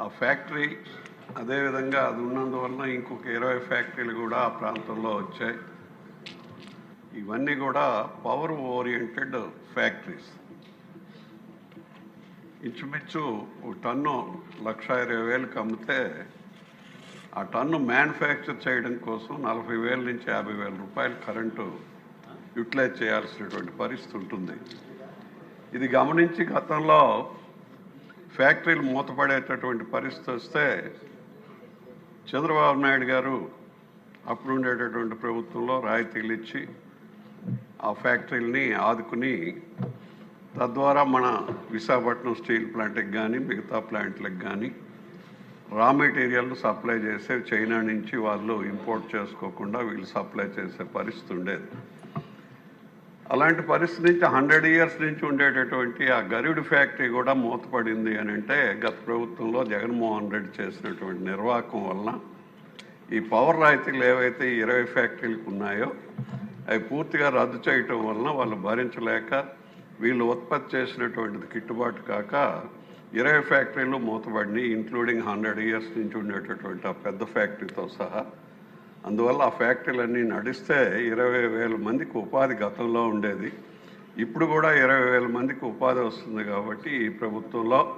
ఆ ఫ్యాక్టరీ అదేవిధంగా అది ఉన్నందువలన ఇంకొక ఇరవై ఫ్యాక్టరీలు కూడా ఆ ప్రాంతంలో వచ్చాయి. ఇవన్నీ కూడా పవర్ ఓరియంటెడ్ ఫ్యాక్టరీస్. ఇంచుమించు ఒక టన్ను లక్ష ఇరవై వేలకు అమ్మితే ఆ టన్ను మ్యానుఫ్యాక్చర్ చేయడం కోసం నలభై వేల నుంచి యాభై వేల రూపాయలు కరెంటు యూటిలైజ్ చేయాల్సినటువంటి పరిస్థితి ఉంటుంది. ఇది గమనించి గతంలో ఫ్యాక్టరీలు మూతపడేటటువంటి పరిస్థితి వస్తే చంద్రబాబు నాయుడు గారు అప్పుడు ఉండేటటువంటి ప్రభుత్వంలో రాయితీలు ఇచ్చి ఆ ఫ్యాక్టరీలని ఆదుకుని తద్వారా మన విశాఖపట్నం స్టీల్ ప్లాంట్కి కానీ మిగతా ప్లాంట్లకు కానీ రా మెటీరియల్ సప్లై చేసే చైనా నుంచి వాళ్ళు ఇంపోర్ట్ చేసుకోకుండా వీళ్ళు సప్లై చేసే పరిస్థితి ఉండేది. అలాంటి పరిస్థితి నుంచి హండ్రెడ్ ఇయర్స్ నుంచి ఉండేటటువంటి ఆ గరుడు ఫ్యాక్టరీ కూడా మూతపడింది అని అంటే గత ప్రభుత్వంలో జగన్మోహన్ రెడ్డి చేసినటువంటి నిర్వాహకం వలన ఈ పవర్ రాయితీలు ఏవైతే ఇరవై ఫ్యాక్టరీలకు ఉన్నాయో అవి పూర్తిగా రద్దు చేయటం వలన వాళ్ళు భరించలేక వీళ్ళు ఉత్పత్తి చేసినటువంటిది గిట్టుబాటు కాక ఇరవై ఫ్యాక్టరీలు మూతపడినాయి ఇంక్లూడింగ్ హండ్రెడ్ ఇయర్స్ నుంచి ఉండేటటువంటి ఆ పెద్ద ఫ్యాక్టరీతో సహా. అందువల్ల ఆ ఫ్యాక్టరీలన్నీ నడిస్తే ఇరవై వేల మందికి ఉపాధి గతంలో ఉండేది. ఇప్పుడు కూడా ఇరవై వేల మందికి ఉపాధి వస్తుంది కాబట్టి ఈ ప్రభుత్వంలో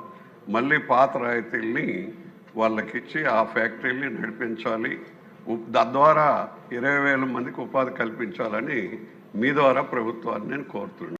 మళ్ళీ పాత రాయితీల్ని వాళ్ళకిచ్చి ఆ ఫ్యాక్టరీని నడిపించాలి. తద్వారా ఇరవై వేల మందికి ఉపాధి కల్పించాలని మీ ద్వారా ప్రభుత్వాన్ని నేను కోరుతున్నాను.